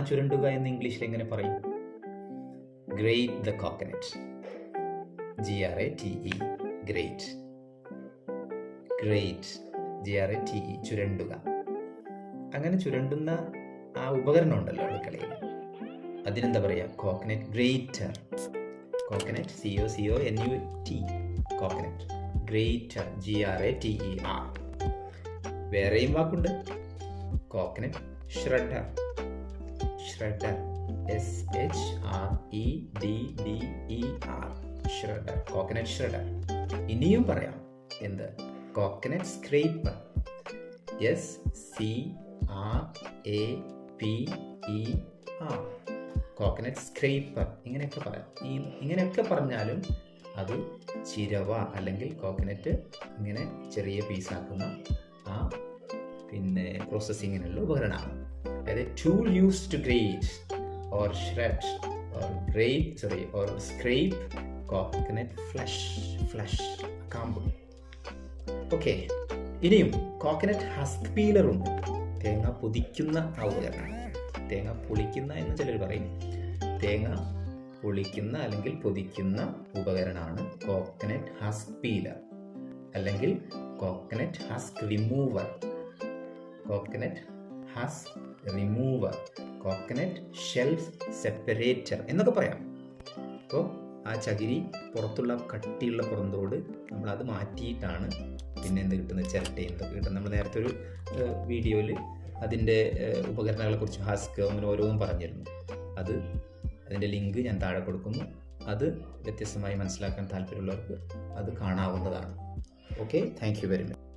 ചുരണ്ടുക എന്ന് ഇംഗ്ലീഷിൽ എങ്ങനെ പറയും? Grate the coconut G R A T E grate grate G R A T E ചുരണ്ടുക. അങ്ങനെ ചുരണ്ടുന്ന ആ ഉപകരണം ഉണ്ടല്ലോ അടുക്കളയിൽ. അതിനെന്താ പറയുക coconut grater coconut C O C O N U T coconut grater G R A T E R വേറെയും വാക്കുണ്ട്. Coconut shredder shredder S H R E D D E R shredder coconut shredder ഇനിയും പറയാം എന്ത്? Coconut scraper S C R A P E R coconut scraper ഇങ്ങനെയൊക്കെ പറയാം. ഈ ഇങ്ങനെയൊക്കെ പറഞ്ഞാലും അത് ചിരവ അല്ലെങ്കിൽ കോക്കനറ്റ് ഇങ്ങനെ ചെറിയ പീസാക്കുന്ന ആ പിന്നെ പ്രോസസ്സിങ്ങിനുള്ള ഉപകരണമാണ്. അതായത് tool use to grate or shred or grate sorry or scrape coconut flesh flesh Camp okay ഇനിയും കോക്കനറ്റ് ഹസ്ക് പീലർ ഉണ്ട്. തേങ്ങ പൊതിക്കുന്ന ആ ഉപകരണം തേങ്ങ പൊളിക്കുന്ന എന്ന് ചിലർ പറയും. തേങ്ങ പൊളിക്കുന്ന അല്ലെങ്കിൽ പൊതിക്കുന്ന ഉപകരണമാണ് കോക്കനറ്റ് ഹസ്ക് പീലർ അല്ലെങ്കിൽ coconut husk remover coconut husk remover coconut shelf separator എന്നൊക്കെ പറയാം. അപ്പോൾ ആ ചകിരി പുറത്തുള്ള കട്ടിയുള്ള പുറന്തോട് നമ്മൾ അത് മാറ്റിയിട്ടാണ് പിന്നെ എന്ത് കിട്ടുന്നത്? ചിരട്ട എന്തൊക്കെ കിട്ടുന്നത്. നമ്മൾ നേരത്തെ ഒരു വീഡിയോയിൽ അതിന്റെ ഉപകരണങ്ങളെക്കുറിച്ച് ഹാസ്ക് അങ്ങനെ ഓരോന്നും പറഞ്ഞിരുന്നു. അത് അതിന്റെ ലിങ്ക് ഞാൻ താഴെ കൊടുക്കുന്നു. അത് വ്യത്യസ്തമായി മനസ്സിലാക്കാൻ താല്പര്യമുള്ളവർക്ക് അത് കാണാവുന്നതാണ്. Okay? Thank you very much.